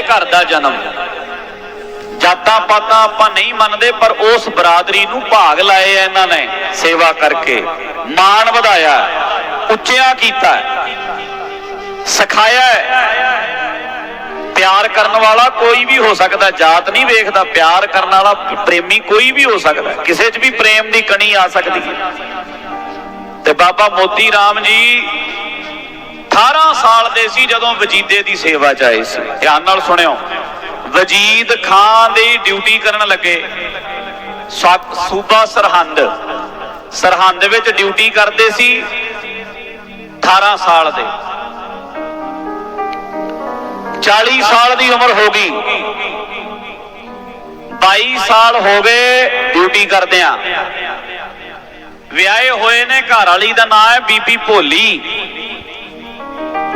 ਦੇ ਘਰ ਦਾ ਜਨਮ। ਜਾਤਾਂ ਪਾਤਾਂ ਆਪਾਂ ਨਹੀਂ ਮੰਨਦੇ, ਪਰ ਉਸ ਬਰਾਦਰੀ ਨੂੰ ਭਾਗ ਲਾਏ ਆ ਇਹਨਾਂ ਨੇ ਸੇਵਾ ਕਰਕੇ। ਮਾਣ ਵਧਾਇਆ, ਉੱਚਿਆ ਕੀਤਾ, ਸਿਖਾਇਆ। ਪਿਆਰ ਕਰਨ ਵਾਲਾ ਕੋਈ ਵੀ ਹੋ ਸਕਦਾ, ਜਾਤ ਨਹੀਂ ਵੇਖਦਾ, ਪਿਆਰ ਕਰਨ ਵਾਲਾ ਪ੍ਰੇਮੀ ਕੋਈ ਵੀ ਹੋ ਸਕਦਾ, ਕਿਸੇ 'ਚ ਵੀ ਪ੍ਰੇਮ ਦੀ ਕਣੀ ਆ ਸਕਦੀ। ਹੈ ਤੇ ਬਾਬਾ ਮੋਤੀ ਰਾਮ ਜੀ 18 ਸਾਲ ਦੇ ਸੀ ਜਦੋਂ ਵਜੀਦੇ ਦੀ ਸੇਵਾ 'ਚ ਆਏ ਸੀ। ਧਿਆਨ ਨਾਲ ਸੁਣਿਓ। ਵਜੀਦ ਖਾਨ ਦੀ ਡਿਊਟੀ ਕਰਨ ਲੱਗੇ। ਸੂਬਾ ਸਰਹੰਦ। ਸਰਹੰਦ ਵਿੱਚ ਡਿਊਟੀ ਕਰਦੇ ਸੀ 18 ਸਾਲ ਦੇ। 40 ਸਾਲ ਦੀ ਉਮਰ ਹੋ ਗਈ। 22 ਸਾਲ ਹੋ ਗਏ ਡਿਊਟੀ ਕਰਦਿਆਂ। ਵਿਆਹੇ ਹੋਏ ਨੇ, ਘਰ ਵਾਲੀ ਦਾ ਨਾਮ ਹੈ ਬੀਬੀ ਭੋਲੀ।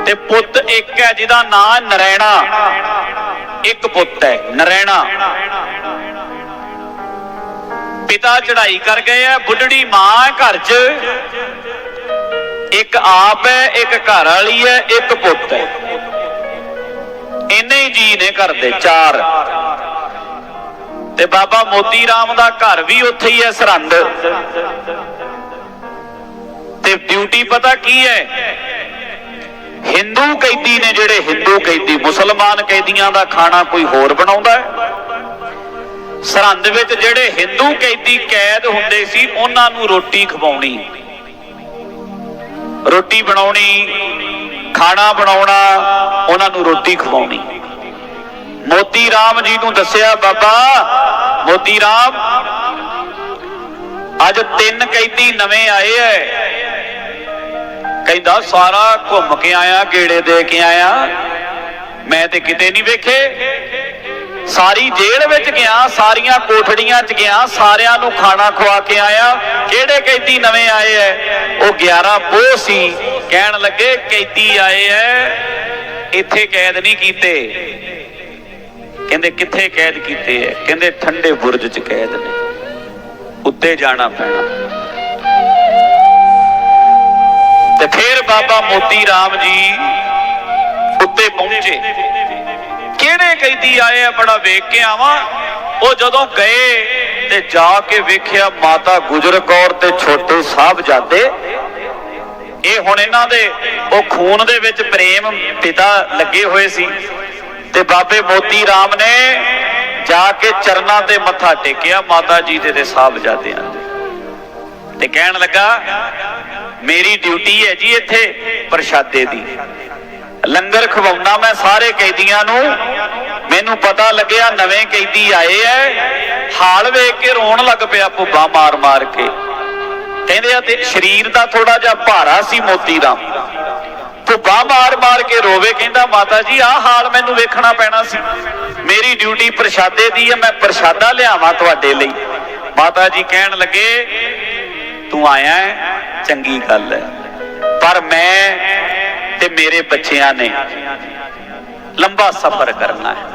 ਤੇ ਪੁੱਤ ਇੱਕ ਹੈ ਜਿਹਦਾ ਨਾਂ ਨਰੈਣਾ। ਇੱਕ ਪੁੱਤ ਹੈ, ਨਰੈਣਾ। ਪਿਤਾ ਚੜਾਈ ਕਰ ਗਏ ਆ, ਬੁੱਢੜੀ ਮਾਂ ਘਰ 'ਚ। ਇੱਕ ਆਪ ਹੈ, ਇੱਕ ਘਰ ਵਾਲੀ ਹੈ, ਇੱਕ ਪੁੱਤ ਹੈ। ਇੰਨੇ ਹੀ ਜੀ ਨੇ ਘਰ ਦੇ, ਚਾਰ। ਤੇ ਬਾਬਾ ਮੋਤੀ ਰਾਮ ਦਾ ਘਰ ਵੀ ਉੱਥੇ ਹੀ ਹੈ, ਸਰਹੰਦ। ਤੇ ਡਿਊਟੀ ਪਤਾ ਕੀ ਹੈ? ਹਿੰਦੂ ਕੈਦੀ ਨੇ ਜਿਹੜੇ ਹਿੰਦੂ ਕੈਦੀ, ਮੁਸਲਮਾਨ ਕੈਦੀਆਂ ਦਾ ਖਾਣਾ ਕੋਈ ਹੋਰ ਬਣਾਉਂਦਾ ਹੈ? ਸਰਹੰਦ ਵਿੱਚ ਜਿਹੜੇ ਹਿੰਦੂ ਕੈਦੀ ਕੈਦ ਹੁੰਦੇ ਸੀ, ਉਹਨਾਂ ਨੂੰ ਰੋਟੀ ਖਵਾਉਣੀ। ਰੋਟੀ ਬਣਾਉਣੀ, ਖਾਣਾ ਬਣਾਉਣਾ, ਉਹਨਾਂ ਨੂੰ ਰੋਟੀ ਖਵਾਉਣੀ। ਮੋਤੀ ਰਾਮ ਜੀ ਨੂੰ ਦੱਸਿਆ, ਬਾਬਾ, ਮੋਤੀ ਰਾਮ, ਅੱਜ ਤਿੰਨ ਕੈਦੀ ਨਵੇਂ ਆਏ ਐ। ਕਹਿੰਦਾ, ਸਾਰਾ ਘੁੰਮ ਕੇ ਆਇਆ, ਗੇੜੇ ਦੇ ਕੇ ਆਇਆ। ਮੈਂ ਤੇ ਕਿਤੇ ਨਹੀਂ ਵੇਖੇ। ਸਾਰੀ ਜੇਲ੍ਹ ਵਿੱਚ ਗਿਆ, ਸਾਰੀਆਂ ਕੋਠੜੀਆਂ 'ਚ ਗਿਆ, ਸਾਰਿਆਂ ਨੂੰ ਖਾਣਾ ਖਵਾ ਕੇ ਆਇਆ। ਕਿਹੜੇ ਕੈਦੀ ਨਵੇਂ ਆਏ ਐ? ਉਹ 11 ਪੋਹ ਸੀ। ਕਹਿਣ ਲੱਗੇ, ਕੈਦੀ ਆਏ ਐ। ਇੱਥੇ ਕੈਦ ਨਹੀਂ ਕੀਤੇ। ਕਹਿੰਦੇ, ਕਿੱਥੇ ਕੈਦ ਕੀਤੇ ਐ? ਕਹਿੰਦੇ, ਠੰਡੇ ਬੁਰਜ 'ਚ ਕੈਦ ਨੇ। ਉੱਤੇ ਜਾਣਾ ਪੈਣਾ। ਤੇ ਫਿਰ ਬਾਬਾ ਮੋਤੀ ਰਾਮ ਜੀ ਉੱਤੇ ਪਹੁੰਚੇ। ਕਿਹੜੇ ਕੈਦੀ ਆਏ ਆ ਬੜਾ ਵੇਖ ਕੇ ਆਵਾਂ? ਉਹ ਜਦੋਂ ਗਏ ਤੇ ਜਾ ਕੇ ਵੇਖਿਆ ਮਾਤਾ ਗੁਜਰ ਕੌਰ ਤੇ ਛੋਟੇ ਸਾਹਿਬਜ਼ਾਦੇ। ਇਹ ਹੁਣ ਇਹਨਾਂ ਦੇ, ਉਹ ਖੂਨ ਦੇ ਵਿੱਚ ਪ੍ਰੇਮ ਪਿਤਾ ਲੱਗੇ ਹੋਏ ਸੀ। ਤੇ ਬਾਬੇ ਮੋਤੀ ਰਾਮ ਨੇ ਜਾ ਕੇ ਚਰਨਾਂ ਤੇ ਮੱਥਾ ਟੇਕਿਆ ਮਾਤਾ ਜੀ ਦੇ ਤੇ ਸਾਹਿਬਜ਼ਾਦਿਆਂ ਦੇ। ਤੇ ਕਹਿਣ ਲੱਗਾ, ਮੇਰੀ ਡਿਊਟੀ ਹੈ ਜੀ ਇੱਥੇ ਪ੍ਰਸ਼ਾਦੇ ਦੀ। ਲੰਗਰ ਖਵਾਉਣਾ ਮੈਂ ਸਾਰੇ ਕੈਦੀਆਂ ਨੂੰ। ਮੈਨੂੰ ਪਤਾ ਲੱਗਿਆ ਨਵੇਂ ਕੈਦੀ ਆਏ ਐ। ਹਾਲ ਵੇਖ ਕੇ ਰੋਣ ਲੱਗ ਪਿਆ ਭੁੱਬਾ ਮਾਰ ਮਾਰ ਕੇ। ਕਹਿੰਦੇ ਆ, ਤੇ ਸਰੀਰ ਦਾ ਥੋੜਾ ਜਿਹਾ ਭਾਰਾ ਸੀ ਮੋਤੀ ਦਾ। ਭੁੱਬਾ ਮਾਰ ਮਾਰ ਕੇ ਰੋਵੇ, ਕਹਿੰਦਾ, ਮਾਤਾ ਜੀ, ਆਹ ਹਾਲ ਮੈਨੂੰ ਵੇਖਣਾ ਪੈਣਾ ਸੀ। ਮੇਰੀ ਡਿਊਟੀ ਪ੍ਰਸ਼ਾਦੇ ਦੀ ਹੈ, ਮੈਂ ਪ੍ਰਸ਼ਾਦਾ ਲਿਆਵਾਂ ਤੁਹਾਡੇ ਲਈ। ਮਾਤਾ ਜੀ ਕਹਿਣ ਲੱਗੇ ਤੂੰ ਆਇਆ ਚੰਗੀ ਗੱਲ ਹੈ। ਪਰ ਮੈਂ ਤੇ ਮੇਰੇ ਬੱਚਿਆਂ ਨੇ ਲੰਬਾ ਸਫ਼ਰ ਕਰਨਾ ਹੈ।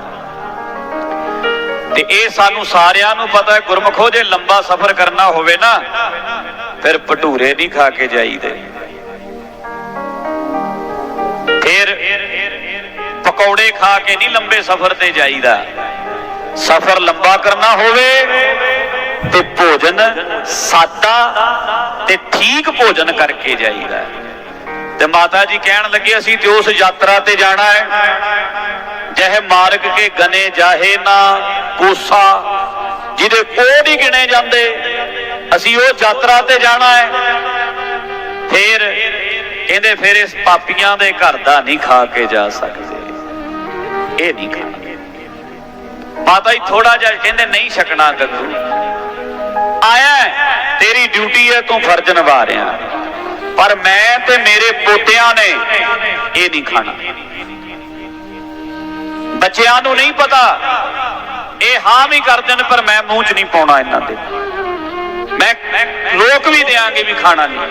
ਤੇ ਇਹ ਸਾਨੂੰ ਸਾਰਿਆਂ ਨੂੰ ਪਤਾ ਹੈ, ਗੁਰਮਖੋ ਜੇ ਲੰਬਾ ਸਫ਼ਰ ਕਰਨਾ ਹੋਵੇ ਨਾ, ਫਿਰ ਭਟੂਰੇ ਨਹੀਂ ਖਾ ਕੇ ਜਾਈਦੇ। ਫਿਰ ਪਕੌੜੇ ਖਾ ਕੇ ਨਹੀਂ ਲੰਬੇ ਸਫ਼ਰ ਤੇ ਜਾਈਦਾ। ਸਫ਼ਰ ਲੰਬਾ ਕਰਨਾ ਹੋਵੇ ਤੇ ਭੋਜਨ ਸਾਦਾ ਤੇ ਠੀਕ ਭੋਜਨ ਕਰਕੇ ਜਾਈਦਾ ਤੇ ਮਾਤਾ ਜੀ ਕਹਿਣ ਲੱਗੇ, ਅਸੀਂ ਤੇ ਉਸ ਯਾਤਰਾ ਤੇ ਜਾਣਾ ਹੈ, ਜਹ ਮਾਰਗ ਕੇ ਗਨੇ ਜਾਹੇ ਨਾ ਕੋਸਾ, ਜਿਹਦੇ ਕੋਡ ਹੀ ਗਿਣੇ ਜਾਂਦੇ, ਅਸੀਂ ਉਹ ਯਾਤਰਾ ਤੇ ਜਾਣਾ ਹੈ। ਫੇਰ ਕਹਿੰਦੇ, ਫੇਰ ਇਸ ਪਾਪੀਆਂ ਦੇ ਘਰ ਦਾ ਨਹੀਂ ਖਾ ਕੇ ਜਾ ਸਕਦੇ। ਇਹ ਨਹੀਂ ਖਾਣਾ। ਮਾਤਾ ਜੀ ਥੋੜਾ ਜਿਹਾ ਕਹਿੰਦੇ, ਨਹੀਂ ਛਕਣਾ ਗੱਗੂ। ਆਇਆ ਤੇਰੀ ਡਿਊਟੀ ਹੈ, ਤੂੰ ਫਰਜ਼ ਨਿਭਾ ਰਿਹਾ। ਪਰ ਮੈਂ ਤੇ ਮੇਰੇ ਪੋਤਿਆਂ ਨੇ ਇਹ ਨਹੀਂ ਖਾਣਾ। ਬੱਚਿਆਂ ਨੂੰ ਨਹੀਂ ਪਤਾ, ਇਹ ਹਾਂ ਵੀ ਕਰਦੇ ਪਰ ਮੈਂ ਮੂੰਹ 'ਚ ਨਹੀਂ ਪਾਉਣਾ ਇਹਨਾਂ ਦੇ। ਮੈਂ ਲੋਕ ਵੀ ਦੇਾਂਗੇ ਵੀ ਖਾਣਾ ਨਹੀਂ।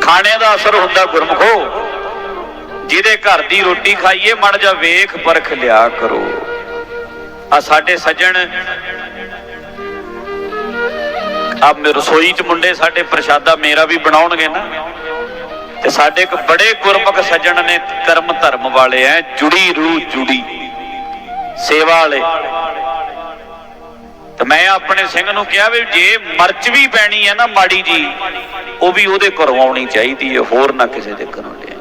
ਖਾਣੇ ਦਾ ਅਸਰ ਹੁੰਦਾ ਗੁਰਮਖੋ। ਜਿਹਦੇ ਘਰ ਦੀ ਰੋਟੀ ਖਾਈਏ, ਮੜ ਜਾ ਵੇਖ, ਪਰਖ ਲਿਆ ਕਰੋ। ਆ ਸਾਡੇ ਸੱਜਣ ਆ ਰਸੋਈ ਚ ਮੁੰਡੇ ਸਾਡੇ ਪ੍ਰਸ਼ਾਦਾ ਮੇਰਾ ਵੀ ਬਣਾਉਣਗੇ ਨਾ। ਤੇ ਸਾਡੇ ਇੱਕ ਬੜੇ ਗੁਰਮੁਖ ਸੱਜਣ ਨੇ ਕਰਮ ਧਰਮ ਵਾਲੇ ਐ, ਜੁੜੀ ਰੂਹ ਜੁੜੀ। ਸੇਵਾ ਵਾਲੇ। ਤੇ ਮੈਂ ਆਪਣੇ ਸਿੰਘ ਨੂੰ ਕਿਹਾ ਵੀ ਜੇ ਮਰਚ ਵੀ ਪੈਣੀ ਹੈ ਨਾ ਮਾੜੀ ਜੀ, ਉਹ ਵੀ ਉਹਦੇ ਘਰੋਂ ਆਉਣੀ ਚਾਹੀਦੀ ਹੈ ਹੋਰ ਨਾ ਕਿਸੇ ਦੇ ਘਰੋਂ ਲਿਆ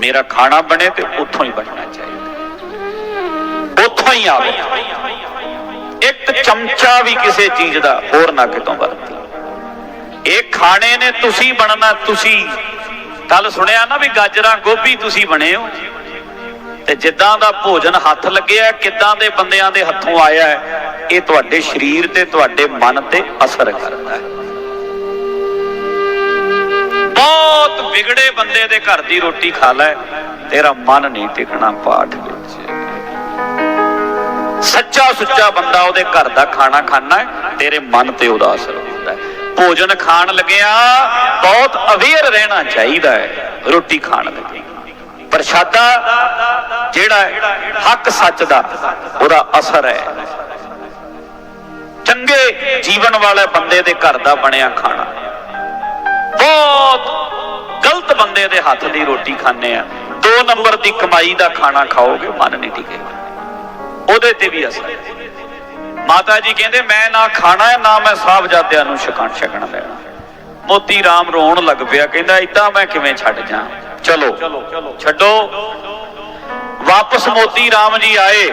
ਮੇਰਾ ਖਾਣਾ ਬਣੇ ਤੇ ਉੱਥੋਂ ਹੀ ਬਣਨਾ ਚਾਹੀਦਾ। ਉੱਥੋਂ ਹੀ ਆਵੇ। ਇੱਕ ਚਮਚਾ ਵੀ ਕਿਸੇ ਚੀਜ਼ ਦਾ ਹੋਰ ਨਾ ਕਿਤੋਂ ਵਰਤ ਇਹ ਖਾਣੇ ਨੇ ਤੁਸੀਂ ਬਣਨਾ, ਤੁਸੀਂ ਕੱਲ ਸੁਣਿਆ ਨਾ ਵੀ ਗਾਜਰਾਂ ਗੋਭੀ ਤੁਸੀਂ ਬਣੇ ਹੋ। ਤੇ ਜਿੱਦਾਂ ਦਾ ਭੋਜਨ ਹੱਥ ਲੱਗਿਆ, ਕਿੱਦਾਂ ਦੇ ਬੰਦਿਆਂ ਦੇ ਹੱਥੋਂ ਆਇਆ ਹੈ, ਇਹ ਤੁਹਾਡੇ ਸਰੀਰ ਤੇ, ਤੁਹਾਡੇ ਮਨ ਤੇ ਅਸਰ ਕਰਦਾ ਹੈ। ਬਹੁਤ ਵਿਗੜੇ ਬੰਦੇ ਦੇ ਘਰ ਦੀ ਰੋਟੀ ਖਾ ਲੈ, ਤੇਰਾ ਮਨ ਨਹੀਂ ਟਿਕਣਾ ਪਾਠ। ਸੱਚਾ ਸੁੱਚਾ ਬੰਦਾ ਉਹਦੇ ਘਰ ਦਾ ਖਾਣਾ ਖਾਣਾ ਤੇਰੇ ਮਨ ਤੇ ਉਹਦਾ ਅਸਰ ਹੁੰਦਾ ਭੋਜਨ ਖਾਣ ਲੱਗਿਆ, ਬਹੁਤ ਅਵੇਅਰ ਰਹਿਣਾ ਚਾਹੀਦਾ ਹੈ, ਰੋਟੀ ਖਾਣ ਲੱਗੇ। ਪ੍ਰਸ਼ਾਦਾ ਜਿਹੜਾ ਹੱਕ ਸੱਚ ਦਾ, ਉਹਦਾ ਅਸਰ ਹੈ। ਚੰਗੇ ਜੀਵਨ ਵਾਲੇ ਬੰਦੇ ਦੇ ਘਰ ਦਾ ਬਣਿਆ ਖਾਣਾ। ਬਹੁਤ ਗਲਤ ਬੰਦੇ ਦੇ ਹੱਥ ਦੀ ਰੋਟੀ ਖਾਣੇ ਆ। ਦੋ ਨੰਬਰ ਦੀ ਕਮਾਈ ਦਾ ਖਾਣਾ ਖਾਓਗੇ, ਮਨ ਨਹੀਂ ਟਿਕੇਗਾ। ਉਹਦੇ ਤੇ ਵੀ ਅਸਰ ਮਾਤਾ ਜੀ ਕਹਿੰਦੇ, ਮੈਂ ਨਾ ਖਾਣਾ ਹੈ, ਨਾ ਮੈਂ ਸਾਹਿਬਜ਼ਾਦਿਆਂ ਨੂੰ ਛਕਣ ਛਕਣ ਦੇਣਾ ਮੋਤੀ ਰਾਮ ਰੋਣ ਲੱਗ ਪਿਆ, ਕਹਿੰਦਾ ਇਦਾਂ ਮੈਂ ਕਿਵੇਂ ਛੱਡ ਜਾ ਚਲੋ, ਛੱਡੋ। ਵਾਪਸ ਮੋਤੀ ਰਾਮ ਜੀ ਆਏ।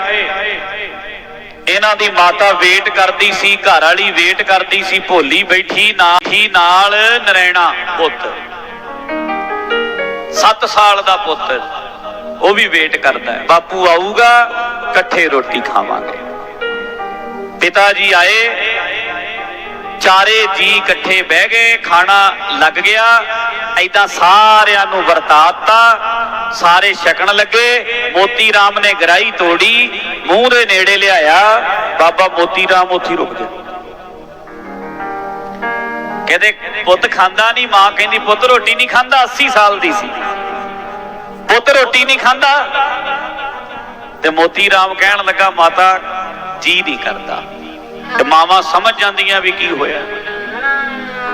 ਇਹਨਾਂ ਦੀ ਮਾਤਾ ਵੇਟ ਕਰਦੀ ਸੀ, ਘਰ ਵਾਲੀ ਵੇਟ ਕਰਦੀ ਸੀ, ਭੋਲੀ ਬੈਠੀ ਨਾਲ ਹੀ ਨਾਲ ਨਰੈਣਾ ਪੁੱਤ। 7 ਸਾਲ ਦਾ ਪੁੱਤ। ਉਹ ਵੀ ਵੇਟ ਕਰਦਾ ਹੈ। ਬਾਪੂ ਆਊਗਾ, ਇਕੱਠੇ ਰੋਟੀ ਖਾਵਾਂਗੇ। ਪਿਤਾ ਜੀ ਆਏ, ਚਾਰੇ ਜੀ ਇਕੱਠੇ ਬਹਿ ਗਏ, ਖਾਣਾ ਲੱਗ ਗਿਆ ਐਦਾਂ ਸਾਰਿਆਂ ਨੂੰ ਵਰਤਾਤਾ, ਸਾਰੇ ਛਕਣ ਲੱਗੇ, ਮੋਤੀ ਰਾਮ ਨੇ ਗਰਾਈ ਤੋੜੀ, ਮੂੰਹ ਦੇ ਨੇੜੇ ਲਿਆਇਆ, ਬਾਬਾ ਮੋਤੀ ਰਾਮ ਉੱਥੇ ਰੁਕ ਗਿਆ। ਕਹਿੰਦੇ, ਪੁੱਤ ਖਾਂਦਾ ਨਹੀਂ, ਮਾਂ ਕਹਿੰਦੀ, ਪੁੱਤ ਰੋਟੀ ਨਹੀਂ ਖਾਂਦਾ 80 ਸਾਲ ਦੀ ਸੀ। ਪੁੱਤ ਰੋਟੀ ਨਹੀਂ ਖਾਂਦਾ। ਤੇ ਮੋਤੀ ਰਾਮ ਕਹਿਣ ਲੱਗਾ, ਮਾਤਾ, ਜੀ ਨਹੀਂ ਕਰਦਾ। ਤੇ ਮਾਵਾਂ ਸਮਝ ਜਾਂਦੀਆਂ ਵੀ ਕੀ ਹੋਇਆ।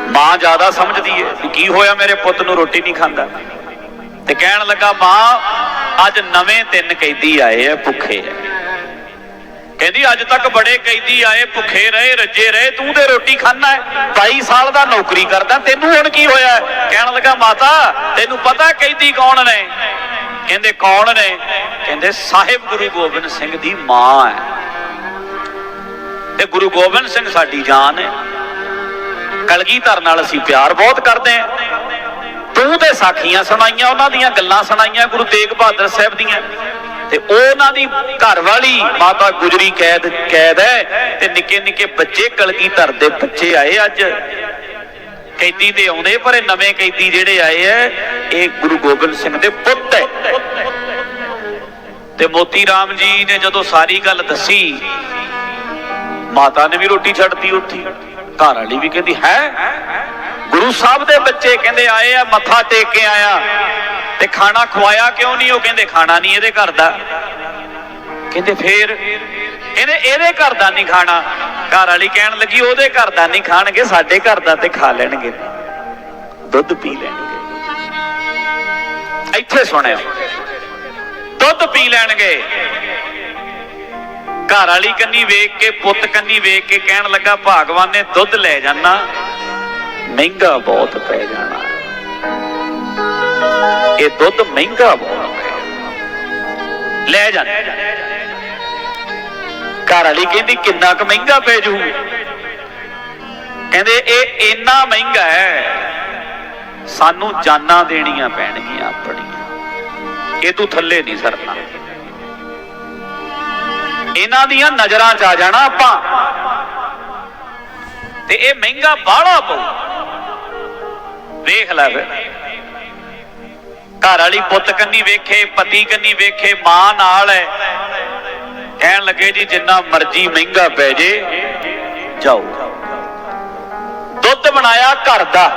ਮਾਂ ਜ਼ਿਆਦਾ ਸਮਝਦੀ ਹੈ ਵੀ ਕੀ ਹੋਇਆ ਮੇਰੇ ਪੁੱਤ ਨੂੰ ਰੋਟੀ ਨਹੀਂ ਖਾਂਦਾ। ਤੇ ਕਹਿਣ ਲੱਗਾ, ਮਾਂ, ਅੱਜ ਨਵੇਂ ਤਿੰਨ ਕੈਦੀ ਆਏ ਆ, ਭੁੱਖੇ ਆ। ਕਹਿੰਦੀ, ਅੱਜ ਤੱਕ ਬੜੇ ਕੈਦੀ ਆਏ, ਭੁੱਖੇ ਰਹੇ, ਰੱਜੇ ਰਹੇ, ਤੂੰ ਤੇ ਰੋਟੀ ਖਾਣਾ ਹੈ। 22 ਸਾਲ ਦਾ ਨੌਕਰੀ ਕਰਦਾ, ਤੈਨੂੰ ਹੁਣ ਕੀ ਹੋਇਆ? ਕਹਿਣ ਲੱਗਾ, ਮਾਤਾ, ਤੈਨੂੰ ਪਤਾ ਕੈਦੀ ਕੌਣ ਨੇ? ਕਹਿੰਦੇ, ਕੌਣ ਨੇ? ਕਹਿੰਦੇ, ਸਾਹਿਬ ਗੁਰੂ ਗੋਬਿੰਦ ਸਿੰਘ ਦੀ ਮਾਂ ਹੈ। ਤੇ ਗੁਰੂ ਗੋਬਿੰਦ ਸਿੰਘ ਸਾਡੀ ਜਾਨ ਹੈ। ਕਲਗੀਧਰ ਨਾਲ ਅਸੀਂ ਪਿਆਰ ਬਹੁਤ ਕਰਦੇ ਹਾਂ। ਤੂੰ ਤੇ ਸਾਖੀਆਂ ਸੁਣਾਈਆਂ, ਉਹਨਾਂ ਦੀਆਂ ਗੱਲਾਂ ਸੁਣਾਈਆਂ, ਗੁਰੂ ਤੇਗ ਬਹਾਦਰ ਸਾਹਿਬ ਦੀਆਂ। ਤੇ ਉਹਨਾਂ ਦੀ ਘਰ ਵਾਲੀ ਮਾਤਾ ਗੁਜਰੀ ਕੈਦ ਕੈਦ ਹੈ ਤੇ ਨਿੱਕੇ ਨਿੱਕੇ ਬੱਚੇ ਕਲਗੀਧਰ ਦੇ ਬੱਚੇ ਆਏ ਅੱਜ। ਕੈਦੀ ਤੇ ਆਉਂਦੇ, ਪਰ ਇਹ ਨਵੇਂ ਕੈਦੀ ਜਿਹੜੇ ਆਏ ਐ ਇਹ ਗੁਰੂ ਗੋਬਿੰਦ ਸਿੰਘ ਦੇ ਪੁੱਤ ਹੈ। ਤੇ ਮੋਤੀ ਰਾਮ ਜੀ ਨੇ ਜਦੋਂ ਸਾਰੀ ਗੱਲ ਦੱਸੀ, ਮਾਤਾ ਨੇ ਵੀ ਰੋਟੀ ਛੱਡਤੀ ਉੱਥੇ। ਘਰ ਵਾਲੀ ਵੀ ਕਹਿੰਦੀ, ਹੈ? ਗੁਰੂ ਸਾਹਿਬ ਦੇ ਬੱਚੇ ਕਹਿੰਦੇ ਆਏ ਆ, ਮੱਥਾ ਟੇਕ ਕੇ ਆਇਆ। ਤੇ ਖਾਣਾ ਖਵਾਇਆ ਕਿਉਂ ਨਹੀਂ? ਉਹ ਕਹਿੰਦੇ ਖਾਣਾ ਨਹੀਂ ਇਹਦੇ ਘਰ ਦਾ। ਕਹਿੰਦੇ ਫੇਰ ਕਹਿੰਦੇ ਇਹਦੇ ਘਰ ਦਾ ਨਹੀਂ ਖਾਣਾ। ਘਰ ਵਾਲੀ ਕਹਿਣ ਲੱਗੀ, ਉਹਦੇ ਘਰ ਦਾ ਨਹੀਂ ਖਾਣਗੇ, ਸਾਡੇ ਘਰ ਦਾ ਤੇ ਖਾ ਲੈਣਗੇ। ਦੁੱਧ ਪੀ ਲੈਣਗੇ। ਇੱਥੇ ਸੁਣਿਆ। ਦੁੱਧ ਪੀ ਲੈਣਗੇ। ਘਰ ਵਾਲੀ ਕੰਨੀ ਵੇਖ ਕੇ, ਪੁੱਤ ਕੰਨੀ ਵੇਖ ਕੇ ਕਹਿਣ ਲੱਗਾ, ਭਾਗਵਾਨ ਨੇ ਦੁੱਧ ਲੈ ਜਾਣਾ, ਮਹਿੰਗਾ ਬਹੁਤ ਪੈ ਜਾਣਾ। ਇਹ ਦੁੱਧ ਮਹਿੰਗਾ ਬਹੁਤ ਪੈ ਲੈ ਜਾ। ਘਰ ਵਾਲੀ ਕਹਿੰਦੀ, ਕਿੰਨਾ ਕੁ ਮਹਿੰਗਾ ਪੈ ਜੂ? ਕਹਿੰਦੇ, ਇਹ ਇੰਨਾ ਮਹਿੰਗਾ ਹੈ, ਸਾਨੂੰ ਜਾਨਾਂ ਦੇਣੀਆਂ ਪੈਣਗੀਆਂ ਆਪਣੀਆਂ। ਇਹ ਤੂੰ ਥੱਲੇ ਨਹੀਂ ਸਰਨਾ। ਇਹਨਾਂ ਦੀਆਂ ਨਜ਼ਰਾਂ 'ਚ ਆ ਜਾਣਾ ਆਪਾਂ। ਤੇ ਇਹ ਮਹਿੰਗਾ ਬਾਹਲਾ ਪਊ। ਵੇਖ ਲੈ ਫਿਰ। ਘਰ ਵਾਲੀ ਪੁੱਤ ਕੰਨੀ ਵੇਖੇ, ਪਤੀ ਕੰਨੀ ਵੇਖੇ, ਮਾਂ ਨਾਲ ਹੈ ਕਹਿਣ ਲੱਗੇ, ਜੀ, ਜਿੰਨਾ ਮਰਜ਼ੀ ਮਹਿੰਗਾ ਪੈ ਜੇ, ਜਾਓ। ਦੁੱਧ ਬਣਾਇਆ ਘਰ ਦਾ।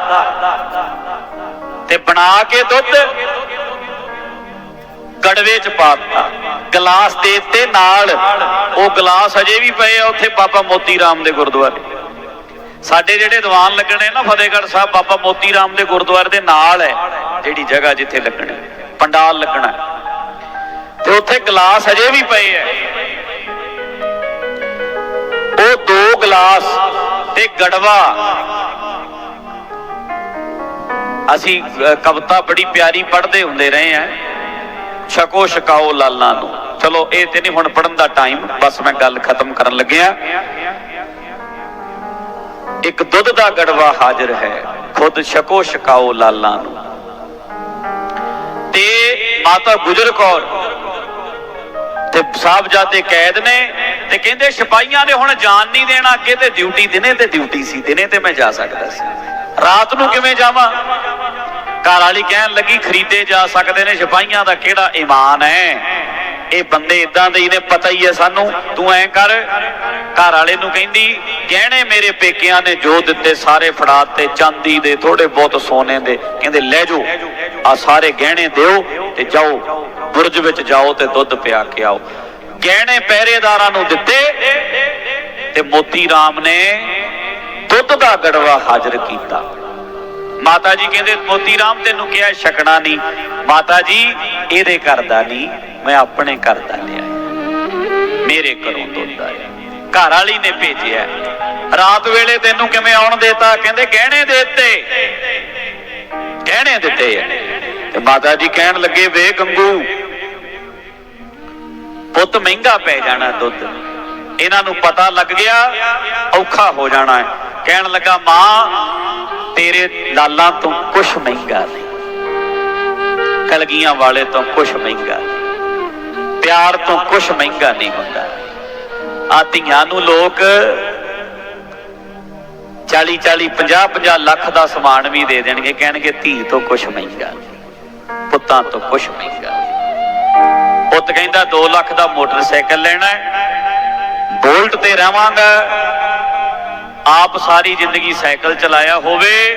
ਤੇ ਬਣਾ ਕੇ ਦੁੱਧ ਗੜਵੇ ਚ ਪਾ ਦਿੱਤਾ। ਗਲਾਸ ਦੇ ਦਿੱਤੇ ਨਾਲ। ਉਹ ਗਲਾਸ ਅਜੇ ਵੀ ਪਏ ਆ ਉੱਥੇ ਬਾਬਾ ਮੋਤੀ ਰਾਮ ਦੇ ਗੁਰਦੁਆਰੇ। ਸਾਡੇ ਜਿਹੜੇ ਦੀਵਾਨ ਲੱਗਣੇ ਨਾ ਫਤਿਹਗੜ੍ਹ ਸਾਹਿਬ, ਬਾਬਾ ਮੋਤੀ ਰਾਮ ਦੇ ਗੁਰਦੁਆਰੇ ਦੇ ਨਾਲ ਹੈ, ਜਿਹੜੀ ਜਗ੍ਹਾ ਜਿੱਥੇ ਲੱਗਣੀ, ਪੰਡਾਲ ਲੱਗਣਾ। ਤੇ ਉੱਥੇ ਗਲਾਸ ਅਜੇ ਵੀ ਪਏ ਐ ਉਹ ਦੋ ਗਲਾਸ ਤੇ ਗੜਵਾ। ਅਸੀਂ ਕਵਿਤਾ ਬੜੀ ਪਿਆਰੀ ਪੜ੍ਹਦੇ ਹੁੰਦੇ ਰਹੇ ਆ ਛਕੋ ਛਕਾਓ ਲਾਲਾਂ ਨੂੰ। ਚਲੋ, ਇਹ ਤੇ ਨਹੀਂ, ਹੁਣ ਪੜਨ ਦਾ ਟਾਈਮ ਬਸ ਮੈਂ ਗੱਲ ਖਤਮ ਕਰਨ ਲੱਗਿਆ। ਇੱਕ ਦੁੱਧ ਦਾ ਗੜਵਾ ਹਾਜ਼ਰ ਹੈ, ਖੁਦ ਛਕੋ ਛਕਾਓ ਲਾਲਾਂ ਨੂੰ। ਤੇ ਮਾਤਾ ਗੁਜਰ ਕੌਰ ਤੇ ਸਾਹਿਬਜ਼ਾਦੇ ਕੈਦ ਨੇ ਤੇ ਕਹਿੰਦੇ ਸਿਪਾਹੀਆਂ ਨੇ ਹੁਣ ਜਾਨ ਨਹੀਂ ਦੇਣਾ, ਅੱਗੇ ਤੇ ਡਿਊਟੀ ਦਿਨੇ ਤੇ ਡਿਊਟੀ ਸੀ, ਦਿਨੇ ਤੇ ਮੈਂ ਜਾ ਸਕਦਾ ਸੀ। ਰਾਤ ਨੂੰ ਕਿਵੇਂ ਜਾਵਾਂ? ਘਰ ਵਾਲੀ ਕਹਿਣ ਲੱਗੀ, ਖਰੀਦੇ ਜਾ ਸਕਦੇ ਨੇ, ਸਿਪਾਹੀਆਂ ਦਾ ਕਿਹੜਾ ਈਮਾਨ ਹੈ? ਇਹ ਬੰਦੇ ਇਦਾਂ ਦੇ ਹੀ ਨੇ, ਪਤਾ ਹੀ ਹੈ ਸਾਨੂੰ। ਤੂੰ ਐਂ ਕਰ, ਘਰ ਵਾਲੇ ਨੂੰ ਕਹਿੰਦੀ, ਗਹਿਣੇ ਮੇਰੇ ਪੇਕਿਆਂ ਨੇ ਜੋ ਦਿੱਤੇ ਸਾਰੇ ਫੜਾ ਤੇ ਚਾਂਦੀ ਦੇ ਥੋੜੇ ਬਹੁਤ ਸੋਨੇ ਦੇ। ਕਹਿੰਦੇ, ਲੈ ਜਾਓ ਆ ਸਾਰੇ ਗਹਿਣੇ ਦਿਓ ਤੇ ਜਾਓ, ਬੁਰਜ ਵਿੱਚ ਜਾਓ ਤੇ ਦੁੱਧ ਪਿਆ ਕੇ ਆਓ। ਗਹਿਣੇ ਪਹਿਰੇਦਾਰਾਂ ਨੂੰ ਦਿੱਤੇ ਤੇ ਮੋਤੀ ਰਾਮ ਨੇ ਦੁੱਧ ਦਾ ਗੜਵਾ ਹਾਜ਼ਰ ਕੀਤਾ। ਮਾਤਾ ਜੀ ਕਹਿੰਦੇ ਮੋਤੀ ਰਾਮ ਤੈਨੂੰ ਕਿਹਾ ਛਕਣਾ ਨਹੀਂ। ਮਾਤਾ ਜੀ, ਇਹਦੇ ਘਰ ਦਾ ਨਹੀਂ, ਮੈਂ ਆਪਣੇ ਘਰ ਦਾ ਲਿਆ ਮੇਰੇ ਘਰੋਂ ਦੁੱਧ ਆਇਆ ਘਰ ਵਾਲੀ ਨੇ ਭੇਜਿਆ ਰਾਤ ਵੇਲੇ ਤੈਨੂੰ ਕਿਵੇਂ ਆਉਣ ਦੇਤਾ? ਕਹਿੰਦੇ, ਗਹਿਣੇ ਦੇ ਦਿੱਤੇ। ਗਹਿਣੇ ਦਿੱਤੇ ਤੇ ਮਾਤਾ ਜੀ ਕਹਿਣ ਲੱਗੇ ਵੇ ਗੰਗੂ ਪੁੱਤ ਮਹਿੰਗਾ ਪੈ ਜਾਣਾ ਦੁੱਧ। ਇਹਨਾਂ ਨੂੰ ਪਤਾ ਲੱਗ ਗਿਆ, ਔਖਾ ਹੋ ਜਾਣਾ ਹੈ। ਕਹਿਣ ਲੱਗਾ, ਮਾਂ, ਤੇਰੇ ਲਾਲਾਂ ਤੋਂ ਕੁਛ ਮਹਿੰਗਾ ਨਹੀਂ। ਕਲਗੀਆਂ ਵਾਲੇ ਤੋਂ ਕੁਛ ਮਹਿੰਗਾ ਪਿਆਰ ਤੋਂ ਕੁਛ ਮਹਿੰਗਾ ਨਹੀਂ ਹੁੰਦਾ। ਆ ਧੀਆਂ ਨੂੰ ਲੋਕ 40 40 50 50 ਲੱਖ ਦਾ ਸਮਾਨ ਵੀ ਦੇ ਦੇਣਗੇ। ਕਹਿਣਗੇ, ਧੀ ਤੋਂ ਕੁਛ ਮਹਿੰਗਾ ਪੁੱਤਾਂ ਤੋਂ ਕੁਛ ਮਹਿੰਗਾ ਪੁੱਤ ਕਹਿੰਦਾ 2 ਲੱਖ ਦਾ ਮੋਟਰਸਾਈਕਲ ਲੈਣਾ ਹੈ। ਬੋਲਟ ਤੇ ਰਵਾਂਗਾ। ਆਪ ਸਾਰੀ ਜ਼ਿੰਦਗੀ ਸਾਈਕਲ ਚਲਾਇਆ ਹੋਵੇ,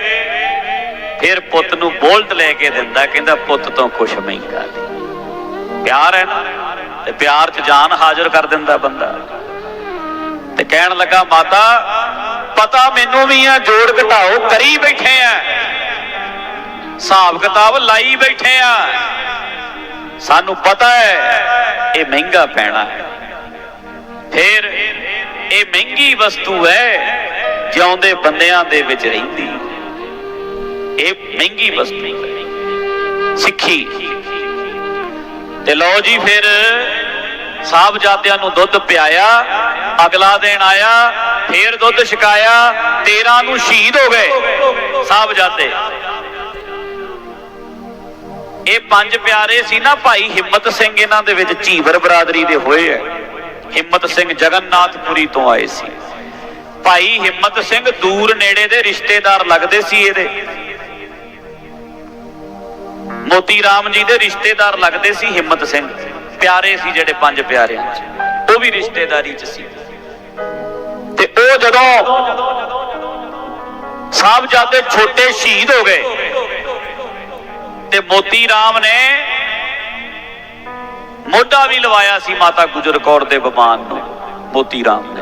ਫਿਰ ਪੁੱਤ ਨੂੰ ਬੋਲਟ ਲੈ ਕੇ ਦਿੰਦਾ, ਕਹਿੰਦਾ ਪੁੱਤ ਤੋਂ ਕੁਛ ਮਹਿੰਗਾ ਪਿਆਰ ਹੈ ਨਾ, ਤੇ ਪਿਆਰ 'ਚ ਜਾਨ ਹਾਜ਼ਰ ਕਰ ਦਿੰਦਾ ਬੰਦਾ। ਤੇ ਕਹਿਣ ਲੱਗਾ, ਮਾਤਾ, ਪਤਾ ਮੈਨੂੰ ਵੀ ਆ, ਜੋੜ ਘਟਾਓ, ਕਰੀ ਬੈਠੇ ਆ। ਹਿਸਾਬ ਕਿਤਾਬ ਲਾਈ ਬੈਠੇ ਆ। ਸਾਨੂੰ ਪਤਾ ਹੈ, ਇਹ ਮਹਿੰਗਾ ਪੈਣਾ ਹੈ। ਫਿਰ ਇਹ ਮਹਿੰਗੀ ਵਸਤੂ ਹੈ ਜਿਉਂਦੇ ਬੰਦਿਆਂ ਦੇ ਵਿੱਚ ਰਹਿੰਦੀ। ਇਹ ਮਹਿੰਗੀ ਵਸਤੂ ਹੈ। ਸਿੱਖੀ। ਤੇ ਲਓ ਜੀ ਫਿਰ, ਸਾਹਿਬਜ਼ਾਦਿਆਂ ਨੂੰ ਦੁੱਧ ਪਿਆਇਆ, ਅਗਲਾ ਦਿਨ ਆਇਆ, ਫੇਰ ਦੁੱਧ ਛਕਾਇਆ 13 ਨੂੰ ਸ਼ਹੀਦ ਹੋ ਗਏ ਸਾਹਿਬਜ਼ਾਦੇ। ਇਹ ਪੰਜ ਪਿਆਰੇ ਸੀ ਨਾ ਭਾਈ ਹਿੰਮਤ ਸਿੰਘ, ਇਹਨਾਂ ਦੇ ਵਿੱਚ ਝੀਵਰ ਬਰਾਦਰੀ ਦੇ ਹੋਏ ਐ ਹਿੰਮਤ ਸਿੰਘ ਜਗਨਨਾਥਪੁਰੀ ਤੋਂ ਆਏ ਸੀ। ਭਾਈ ਹਿੰਮਤ ਸਿੰਘ ਦੂਰ ਨੇੜੇ ਦੇ ਰਿਸ਼ਤੇਦਾਰ ਲੱਗਦੇ ਸੀ ਇਹਦੇ। ਮੋਤੀ ਰਾਮ ਜੀ ਦੇ ਰਿਸ਼ਤੇਦਾਰ ਲੱਗਦੇ ਸੀ ਹਿੰਮਤ ਸਿੰਘ। ਪਿਆਰੇ ਸੀ ਜਿਹੜੇ ਪੰਜ ਪਿਆਰਿਆਂ 'ਚ। ਉਹ ਵੀ ਰਿਸ਼ਤੇਦਾਰੀ 'ਚ ਸੀ। ਤੇ ਉਹ ਜਦੋਂ ਸਾਹਿਬਜ਼ਾਦੇ ਛੋਟੇ ਸ਼ਹੀਦ ਹੋ ਗਏ, ਤੇ ਮੋਤੀ ਰਾਮ ਨੇ ਮੋਢਾ ਵੀ ਲਵਾਇਆ ਸੀ ਮਾਤਾ ਗੁਜਰ ਕੌਰ ਦੇ ਬਿਮਾਨ ਨੂੰ, ਮੋਤੀ ਰਾਮ ਨੇ।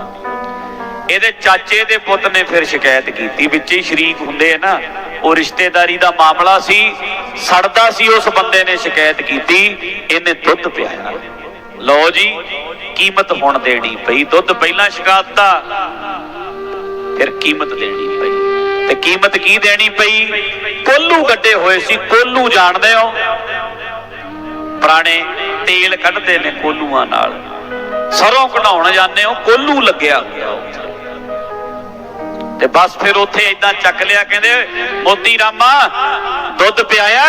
ਇਹਦੇ ਚਾਚੇ ਦੇ ਪੁੱਤ ਨੇ ਫਿਰ ਸ਼ਿਕਾਇਤ ਕੀਤੀ ਵਿੱਚ ਹੀ ਸ਼ਰੀਕ ਹੁੰਦੇ ਆ ਨਾ, ਉਹ ਰਿਸ਼ਤੇਦਾਰੀ ਦਾ ਮਾਮਲਾ ਸੀ, ਸੜਦਾ ਸੀ, ਉਸ ਬੰਦੇ ਨੇ ਸ਼ਿਕਾਇਤ ਕੀਤੀ, ਇਹਨੇ ਦੁੱਧ ਪਿਆਇਆ। ਲਓ ਜੀ, ਕੀਮਤ ਹੁਣ ਦੇਣੀ ਪਈ, ਦੁੱਧ ਪਹਿਲਾਂ ਸ਼ਿਕਾਇਤਾ ਫਿਰ ਕੀਮਤ ਦੇਣੀ ਪਈ। ਤੇ ਕੀਮਤ ਕੀ ਦੇਣੀ ਪਈ? ਕੋਲੂ ਗੱਡੇ ਹੋਏ ਸੀ, ਕੋਲੂ ਜਾਣਦੇ ਹੋ? ਪੁਰਾਣੇ ਤੇਲ ਕੱਢਦੇ ਨੇ ਕੋਲੂਆਂ ਨਾਲ। ਸਰੋਂ ਕਢਾਉਣ ਜਾਂਦੇ ਹੋ, ਕੋਲੂ ਲੱਗਿਆ ਹੋਇਆ ਉੱਥੇ। ਤੇ ਬਸ ਫਿਰ ਉੱਥੇ ਇਦਾਂ ਚੱਕ ਲਿਆ, ਕਹਿੰਦੇ, ਮੋਤੀ ਰਾਮਾ, ਦੁੱਧ ਪਿਆਇਆ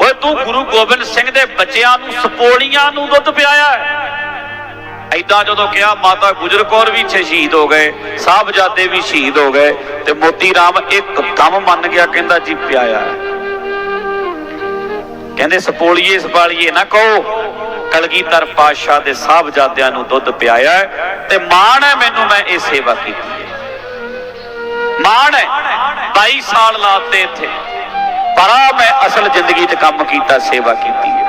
ਓਏ, ਤੂੰ ਗੁਰੂ ਗੋਬਿੰਦ ਸਿੰਘ ਦੇ ਬੱਚਿਆਂ ਨੂੰ ਸਪੋਲੀਆਂ ਨੂੰ ਦੁੱਧ ਪਿਆਇਆ ਐਦਾਂ ਜਦੋਂ ਕਿਹਾ, ਮਾਤਾ ਗੁਜਰ ਕੌਰ ਵੀ ਸ਼ਹੀਦ ਹੋ ਗਏ, ਸਾਹਿਬਜ਼ਾਦੇ ਵੀ ਸ਼ਹੀਦ ਹੋ ਗਏ ਤੇ ਮੋਤੀ ਰਾਮ ਇੱਕ ਦਮ ਮੰਨ ਗਿਆ, ਕਹਿੰਦਾ, ਜੀ, ਪਿਆਇਆ ਕਹਿੰਦੇ ਸਪੋਲੀਏ ਸਪਾਲੀਏ ਨਾ ਕਹੋ ਕਲਗੀਧਰ ਪਾਤਸ਼ਾਹ ਦੇ ਸਾਹਿਬਜ਼ਾਦਿਆਂ ਨੂੰ ਦੁੱਧ ਪਿਆਇਆ ਤੇ ਮਾਣ ਹੈ ਮੈਨੂੰ, ਮੈਂ ਇਹ ਸੇਵਾ ਕੀਤੀ। ਮਾਣ ਹੈ। 22 ਸਾਲ ਲਾਤੇ ਇੱਥੇ। ਪਰ ਆ ਮੈਂ ਅਸਲ ਜ਼ਿੰਦਗੀ 'ਚ ਕੰਮ ਕੀਤਾ, ਸੇਵਾ ਕੀਤੀ ਹੈ।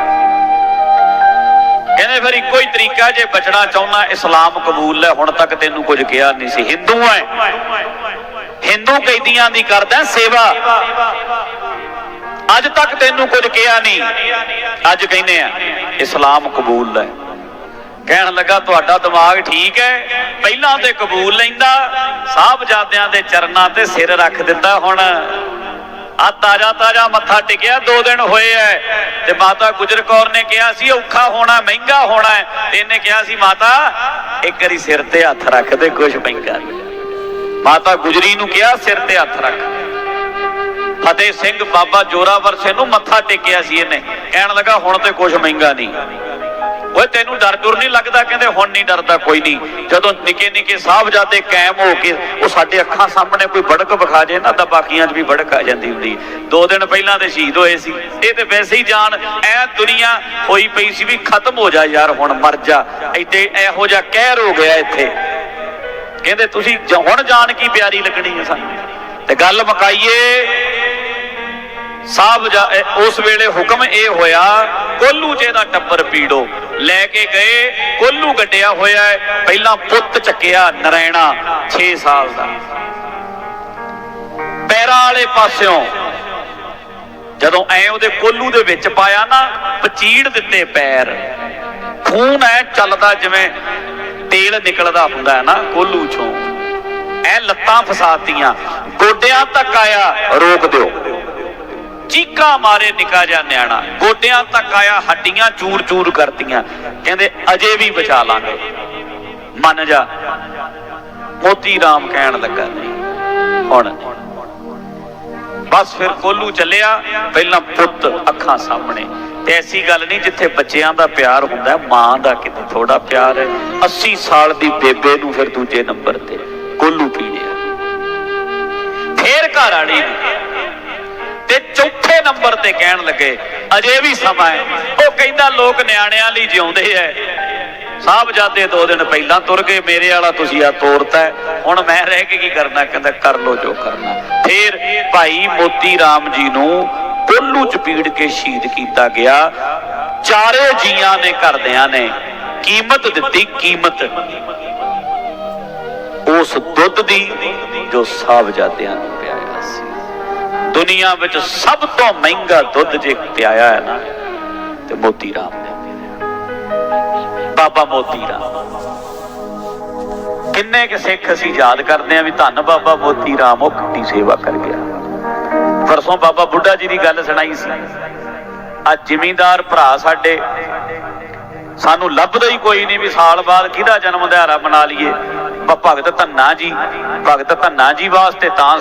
ਕਹਿੰਦੇ ਫਿਰ ਇੱਕੋ ਹੀ ਤਰੀਕਾ, ਜੇ ਬਚਣਾ ਚਾਹੁੰਦਾ, ਇਸਲਾਮ ਕਬੂਲ ਲੈ। ਹੁਣ ਤੱਕ ਤੈਨੂੰ ਕੁਝ ਕਿਹਾ ਨਹੀਂ ਸੀ। ਹਿੰਦੂ ਹੈ ਹਿੰਦੂ ਕੈਦੀਆਂ ਦੀ ਕਰਦਾ ਸੇਵਾ। ਅੱਜ ਤੱਕ ਤੈਨੂੰ ਕੁਝ ਕਿਹਾ ਨਹੀਂ। ਅੱਜ ਕਹਿੰਦੇ ਆ, ਇਸਲਾਮ ਕਬੂਲ ਲੈ। ਕਹਿਣ ਲੱਗਾ, ਤੁਹਾਡਾ ਦਿਮਾਗ ਠੀਕ ਹੈ? ਪਹਿਲਾਂ ਤੇ ਕਬੂਲ ਲੈਂਦਾ ਸਾਹਿਬਜ਼ਾਦਿਆਂ ਦੇ ਚਰਨਾਂ ਤੇ ਸਿਰ ਰੱਖ ਦਿੰਦਾ ਹੁਣ। ਆ ਤਾਜਾ ਤਾਜਾ ਮੱਥਾ ਟਿਕਿਆ, ਦੋ ਦਿਨ ਹੋਏ ਐ। ਤੇ ਮਾਤਾ ਗੁਜਰ ਕੌਰ ਨੇ ਕਿਹਾ ਸੀ, ਔਖਾ ਹੋਣਾ, ਮਹਿੰਗਾ ਹੋਣਾ ਤੇ ਇਹਨੇ ਕਿਹਾ ਸੀ, ਮਾਤਾ, ਇੱਕ ਵਾਰੀ ਸਿਰ ਤੇ ਹੱਥ ਰੱਖ ਦੇ ਕੁਝ ਮਹਿੰਗਾ ਮਾਤਾ ਗੁਜਰੀ ਨੂੰ ਕਿਹਾ, ਸਿਰ ਤੇ ਹੱਥ ਰੱਖ। ਫਤਿਹ ਸਿੰਘ ਬਾਬਾ ਜੋਰਾਵਰ ਸਿੰਘ ਨੂੰ ਮੱਥਾ ਟੇਕਿਆ ਸੀ ਇਹਨੇ। ਕਹਿਣ ਲੱਗਾ, ਹੁਣ ਤੇ ਕੁਝ ਮਹਿੰਗਾ ਨਹੀਂ। ਓਏ ਤੈਨੂੰ ਡਰ ਡੁਰ ਨਹੀਂ ਲੱਗਦਾ? ਕਹਿੰਦੇ ਹੁਣ ਨਹੀਂ ਡਰਦਾ, ਕੋਈ ਨਹੀਂ। ਜਦੋਂ ਨਿੱਕੇ ਨਿੱਕੇ ਸਾਹਿਬਜ਼ਾਦੇ ਕਾਇਮ ਹੋ ਕੇ ਉਹ ਸਾਡੇ ਅੱਖਾਂ ਸਾਹਮਣੇ ਕੋਈ ਬੜਕ ਵਿਖਾ ਜੇ ਨਾ, ਤਾਂ ਬਾਕੀਆਂ 'ਚ ਵੀ ਬੜਕ ਆ ਜਾਂਦੀ ਹੁੰਦੀ ਦੋ ਦਿਨ ਪਹਿਲਾਂ ਤੇ ਸ਼ਹੀਦ ਹੋਏ ਸੀ। ਇਹ ਤੇ ਵੈਸੇ ਹੀ ਜਾਨ, ਐ ਦੁਨੀਆ ਹੋਈ ਪਈ ਸੀ ਵੀ ਖਤਮ ਹੋ ਜਾ ਯਾਰ, ਹੁਣ ਮਰ ਜਾ। ਐਡੇ ਇਹੋ ਜਿਹਾ ਕਹਿਰ ਹੋ ਗਿਆ ਇੱਥੇ। ਕਹਿੰਦੇ, ਤੁਸੀਂ ਹੁਣ ਜਾਣ ਕੀ ਪਿਆਰੀ ਲੱਗਣੀ ਹੈ ਸਾਨੂੰ? ਤੇ ਗੱਲ ਮੁਕਾਈਏ ਸਾਹਿਬ ਉਸ ਵੇਲੇ ਹੁਕਮ ਇਹ ਹੋਇਆ, ਕੋਲੂ ਜੇ ਦਾ ਟੱਬਰ ਪੀੜੋ। ਲੈ ਕੇ ਗਏ, ਕੋਲੂ ਗੱਡਿਆ ਹੋਇਆ ਹੈ, ਪਹਿਲਾਂ ਪੁੱਤ ਚੱਕਿਆ ਨਰੈਣਾ 6 ਸਾਲ ਦਾ। ਪੈਰਾਂ ਵਾਲੇ ਪਾਸਿਓਂ, ਜਦੋਂ ਐ ਉਹਦੇ ਕੋਲੂ ਦੇ ਵਿੱਚ ਪਾਇਆ ਨਾ, ਪਚੀੜ ਦਿੱਤੇ ਪੈਰ। ਖੂਨ ਐ ਚੱਲਦਾ ਜਿਵੇਂ ਤੇਲ ਨਿਕਲਦਾ ਹੁੰਦਾ ਹੈ ਨਾ, ਕੋਲੂ ਚੋਂ। ਐ ਲੱਤਾਂ ਫਸਾਤੀਆਂ। ਗੋਡਿਆਂ ਤੱਕ ਆਇਆ, ਰੋਕ ਦਿਓ। ਚੀਕਾ ਮਾਰੇ ਨਿਕਾ ਜਾ ਨਿਆਣਾ। ਗੋਡਿਆਂ ਤੱਕ ਆਇਆ, ਹੱਡੀਆਂ ਚੂਰ ਚੂਰ ਕਰਤੀਆਂ। ਕਹਿੰਦੇ, ਅਜੇ ਵੀ ਬਚਾ ਲਾਂਗੇ। ਮੰਨ ਜਾ, ਮੋਤੀ ਰਾਮ ਕਹਿਣ ਲੱਗਾ, ਨਹੀਂ, ਹੁਣ ਬਸ ਫਿਰ ਕੋਲੂ ਚੱਲਿਆ, ਪਹਿਲਾਂ ਪੁੱਤ ਅੱਖਾਂ ਸਾਹਮਣੇ। ਤੇ ਐਸੀ ਗੱਲ ਨਹੀਂ ਜਿੱਥੇ ਬੱਚਿਆਂ ਦਾ ਪਿਆਰ ਹੁੰਦਾ, ਮਾਂ ਦਾ ਕਿਤੇ ਥੋੜਾ ਪਿਆਰ ਹੈ। 80 ਸਾਲ ਦੀ ਬੇਬੇ ਨੂੰ ਫਿਰ ਦੂਜੇ ਨੰਬਰ ਤੇ ਕੋਲੂ ਪੀੜਿਆ। ਫੇਰ ਘਰ ਵਾਲੀ ਨੰਬਰ ਤੇ ਕਹਿਣ ਲੱਗੇ, ਅਜੇ ਵੀ ਸਮਾਂ ਹੈ। ਉਹ ਕਹਿੰਦਾ, ਲੋਕ ਨਿਆਣਿਆਂ ਲਈ ਜਿਉਂਦੇ ਐ। ਸਾਹਿਬਜ਼ਾਦੇ ਦੋ ਦਿਨ ਪਹਿਲਾਂ ਤੁਰ ਗਏ, ਮੇਰੇ ਵਾਲਾ ਤੁਸੀਂ ਆ ਤੋਰਤਾ ਹੁਣ ਮੈਂ ਰਹਿ ਕੇ ਕੀ ਕਰਨਾ? ਕਹਿੰਦਾ, ਕਰ ਲੋ ਜੋ ਕਰਨਾ। ਫੇਰ ਭਾਈ ਮੋਤੀ ਰਾਮ ਜੀ ਨੂੰ ਕੋਲੂ ਚ ਪੀੜ ਕੇ ਸ਼ਹੀਦ ਕੀਤਾ ਗਿਆ। ਚਾਰੇ ਜੀਆਂ ਨੇ ਕਰਦਿਆਂ ਨੇ ਕੀਮਤ ਦਿੱਤੀ, ਕੀਮਤ ਉਸ ਦੁੱਧ ਦੀ ਜੋ ਸਾਹਿਬਜ਼ਾਦਿਆਂ ਨੂੰ ਦੁਨੀਆ ਵਿੱਚ ਸਭ ਤੋਂ ਮਹਿੰਗਾ ਦੁੱਧ ਜੇ ਪਿਆਇਆ ਹੈ ਨਾ, ਤੇ ਮੋਤੀ ਰਾਮ ਨੇ ਬਾਬਾ ਮੋਤੀ ਰਾਮ। ਕਿੰਨੇ ਕਿ ਸਿੱਖ ਅਸੀਂ ਯਾਦ ਕਰਦੇ ਆ ਵੀ ਧੰਨ ਬਾਬਾ ਮੋਤੀ ਰਾਮ, ਉਹ ਕਿੱਡੀ ਸੇਵਾ ਕਰ ਗਿਆ। ਪਰਸੋਂ ਬਾਬਾ ਬੁੱਢਾ ਜੀ ਦੀ ਗੱਲ ਸੁਣਾਈ ਸੀ। ਆ ਜ਼ਿਮੀਂਦਾਰ ਭਰਾ ਸਾਡੇ, ਸਾਨੂੰ ਲੱਭਦਾ ਹੀ ਕੋਈ ਨਹੀਂ ਵੀ ਸਾਲ ਬਾਅਦ ਕਿਹਦਾ ਜਨਮ ਦਿਹਾੜਾ ਮਨਾ ਲਈਏ। ਭ- ਭਗਤ ਧੰਨਾ ਜੀ, ਭਗਤ ਧੰਨਾ ਜੀ ਵਾਸਤੇ ਤਾਂ